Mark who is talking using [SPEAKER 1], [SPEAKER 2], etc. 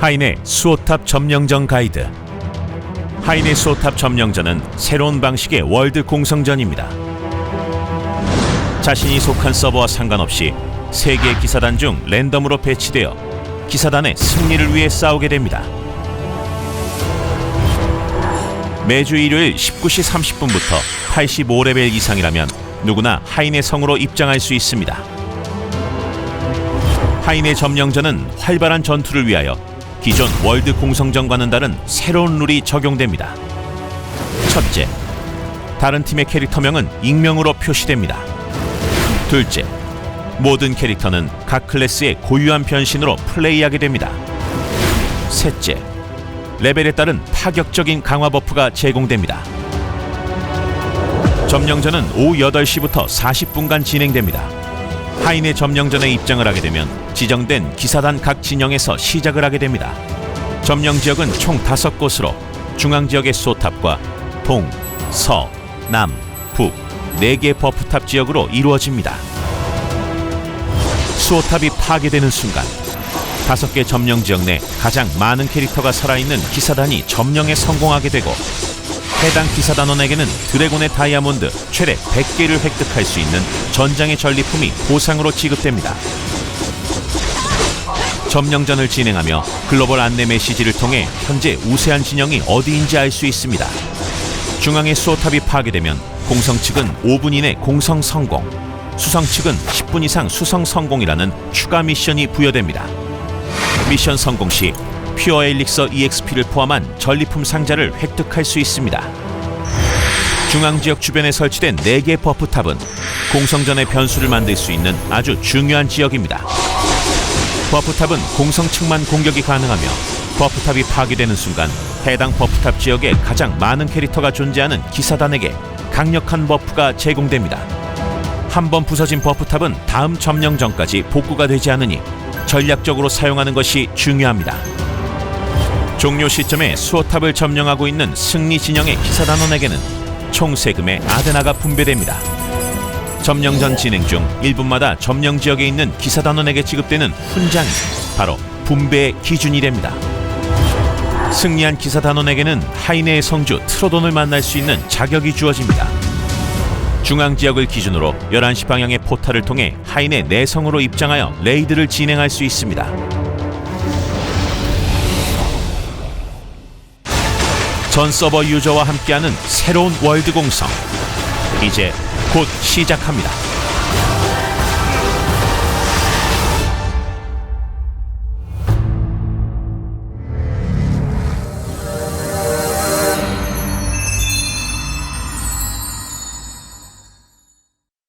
[SPEAKER 1] 하인의 수호탑 점령전 가이드 하인의 수호탑 점령전은 새로운 방식의 월드 공성전입니다. 자신이 속한 서버와 상관없이 세 개의 기사단 중 랜덤으로 배치되어 기사단의 승리를 위해 싸우게 됩니다. 매주 일요일 19시 30분부터 85레벨 이상이라면 누구나 하인의 성으로 입장할 수 있습니다. 하인의 점령전은 활발한 전투를 위하여 기존 월드 공성전과는 다른 새로운 룰이 적용됩니다. 첫째, 다른 팀의 캐릭터명은 익명으로 표시됩니다. 둘째, 모든 캐릭터는 각 클래스의 고유한 변신으로 플레이하게 됩니다. 셋째, 레벨에 따른 파격적인 강화 버프가 제공됩니다. 점령전은 오후 8시부터 40분간 진행됩니다. 하인의 점령전에 입장을 하게 되면 지정된 기사단 각 진영에서 시작을 하게 됩니다. 점령 지역은 총 5곳으로 중앙 지역의 소탑과 동, 서, 남, 북 4개 버프탑 지역으로 이루어집니다. 수호탑이 파괴되는 순간 다섯 개 점령 지역 내 가장 많은 캐릭터가 살아있는 기사단이 점령에 성공하게 되고 해당 기사단원에게는 드래곤의 다이아몬드 최대 100개를 획득할 수 있는 전장의 전리품이 보상으로 지급됩니다. 점령전을 진행하며 글로벌 안내 메시지를 통해 현재 우세한 진영이 어디인지 알 수 있습니다. 중앙의 수호탑이 파괴되면 공성 측은 5분 이내 공성 성공, 수성 측은 10분 이상 수성 성공이라는 추가 미션이 부여됩니다. 미션 성공 시 퓨어 엘릭서 EXP를 포함한 전리품 상자를 획득할 수 있습니다. 중앙 지역 주변에 설치된 4개 버프탑은 공성전의 변수를 만들 수 있는 아주 중요한 지역입니다. 버프탑은 공성 측만 공격이 가능하며 버프탑이 파괴되는 순간 해당 버프탑 지역에 가장 많은 캐릭터가 존재하는 기사단에게 강력한 버프가 제공됩니다. 한 번 부서진 버프탑은 다음 점령 전까지 복구가 되지 않으니 전략적으로 사용하는 것이 중요합니다. 종료 시점에 수호탑을 점령하고 있는 승리 진영의 기사단원에게는 총 세금의 아데나가 분배됩니다. 점령전 진행 중 1분마다 점령 지역에 있는 기사단원에게 지급되는 훈장이 바로 분배의 기준이 됩니다. 승리한 기사단원에게는 하이네의 성주 트로돈을 만날 수 있는 자격이 주어집니다. 중앙 지역을 기준으로 11시 방향의 포탈을 통해 하인의 내성으로 입장하여 레이드를 진행할 수 있습니다. 전 서버 유저와 함께하는 새로운 월드 공성 이제 곧 시작합니다.